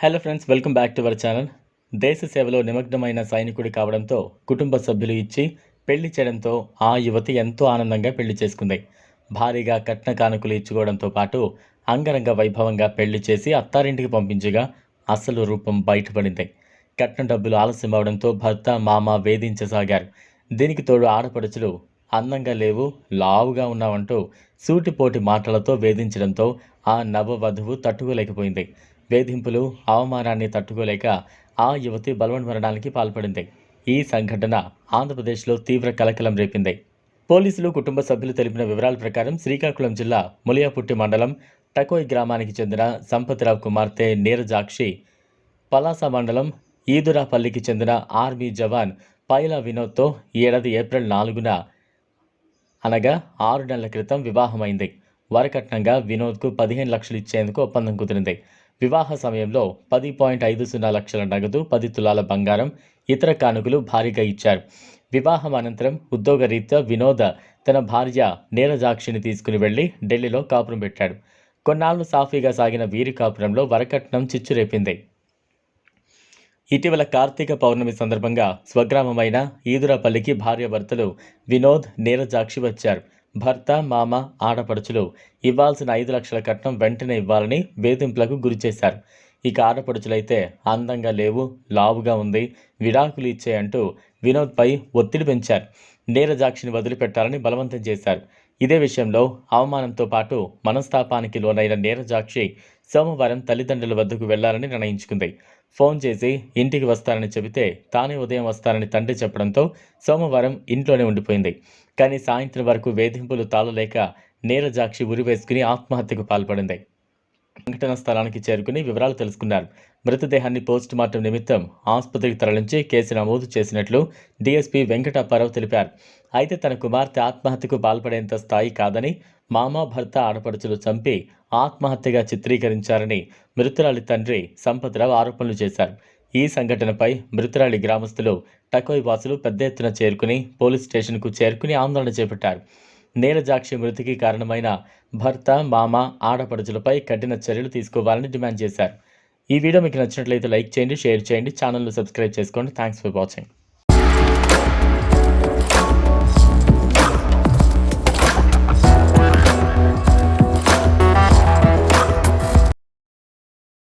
Hello friends welcome back to our channel దేశ సేవలో నిమగ్నమైన సైనికుడు కావడంతో కుటుంబ సభ్యులు ఇచ్చి పెళ్ళి చేయడంతో ఆ యువతి ఎంతో ఆనందంగా పెళ్ళి చేసుకుంది. భారీగా కట్న కానుకలు ఇచ్చుకోవడంతో పాటు అంగరంగ వైభవంగా పెళ్ళి చేసి అత్తారింటికి పంపించగా అసలు రూపం బయటపడింది. కట్న డబ్బులు ఆలస్యం అవడంతో భర్త మామ వేధించసాగారు. దీనికి తోడు ఆడపడుచులు అందంగా లేవు లావుగా ఉన్నావంటూ సూటిపోటి మాటలతో వేధించడంతో ఆ నవవధువు తట్టుకోలేకపోయింది. వేధింపులు అవమానాన్ని తట్టుకోలేక ఆ యువతి బలవన్మరణానికి పాల్పడింది. ఈ సంఘటన ఆంధ్రప్రదేశ్లో తీవ్ర కలకలం రేపింది. పోలీసులు కుటుంబ సభ్యులు తెలిపిన వివరాల ప్రకారం శ్రీకాకుళం జిల్లా ములియాపుట్టి మండలం టకోయ్ గ్రామానికి చెందిన సంపతిరావు కుమార్తె నీరజాక్షి పలాస మండలం ఈదురాపల్లికి చెందిన ఆర్మీ జవాన్ పైలా వినోద్తో ఈ ఏడాది ఏప్రిల్ నాలుగున అనగా ఆరు నెలల క్రితం వివాహమైంది. వరకట్నంగా వినోద్కు పదిహేను లక్షలు ఇచ్చేందుకు ఒప్పందం కుదిరింది. వివాహ సమయంలో పది పాయింట్ ఐదు సున్నా లక్షల నగదు పది తులాల బంగారం ఇతర కానుకలు భారీగా ఇచ్చారు. వివాహం అనంతరం ఉద్యోగరీత్యా వినోద తన భార్య నేరజాక్షిని తీసుకుని వెళ్ళి ఢిల్లీలో కాపురం పెట్టాడు. కొన్నాళ్ళు సాఫీగా సాగిన వీరి కాపురంలో వరకట్నం చిచ్చురేపింది ఇటీవల కార్తీక పౌర్ణమి సందర్భంగా స్వగ్రామమైన ఈదురాపల్లికి భార్యాభర్తలు వినోద్ నీరజాక్షి వచ్చారు. భర్త మామ ఆడపడుచులు ఇవ్వాల్సిన ఐదు లక్షల కట్నం వెంటనే ఇవ్వాలని వేధింపులకు గురిచేశారు ఇక ఆడపడుచులైతే అందంగా లేవు లావుగా ఉంది విడాకులు ఇచ్చే అంటూ వినోద్పై ఒత్తిడి పెంచారు. నీరజాక్షిని వదిలిపెట్టాలని బలవంతం చేశారు. ఇదే విషయంలో అవమానంతో పాటు మనస్తాపానికి లోనైన నీరజాక్షి సోమవారం తల్లిదండ్రుల వద్దకు వెళ్ళాలని నిర్ణయించుకుంది. ఫోన్ చేసి ఇంటికి వస్తారని చెబితే తానే ఉదయం వస్తారని తండ్రి చెప్పడంతో సోమవారం ఇంట్లోనే ఉండిపోయింది. కానీ సాయంత్రం వరకు వేధింపులు తాళలేక నీరజాక్షి ఉరివేసుకుని ఆత్మహత్యకు పాల్పడింది. సంఘటన స్థలానికి చేరుకుని వివరాలు తెలుసుకున్నారు. మృతదేహాన్ని పోస్ట్ మార్టం నిమిత్తం ఆసుపత్రికి తరలించి కేసు నమోదు చేసినట్లు డీఎస్పీ వెంకటప్పారావు తెలిపారు. అయితే తన కుమార్తె ఆత్మహత్యకు పాల్పడేంత స్థాయి కాదని మామ భర్త ఆడపడుచులు చంపి ఆత్మహత్యగా చిత్రీకరించారని మృతురాలి తండ్రి సంపత్రావు ఆరోపణలు చేశారు. ఈ సంఘటనపై మృతురాలి గ్రామస్తులు టకోయ్ వాసులు పెద్ద ఎత్తున చేరుకుని పోలీస్ స్టేషన్కు చేరుకుని ఆందోళన చేపట్టారు. నీరజాక్షి మృతికి కారణమైన భర్త మామ ఆడపడుచులపై కఠిన చర్యలు తీసుకోవాలని డిమాండ్ చేశారు. ఈ వీడియో మీకు నచ్చినట్లయితే లైక్ చేయండి షేర్ చేయండి ఛానల్ను సబ్స్క్రైబ్ చేసుకోండి. Thanks for watching.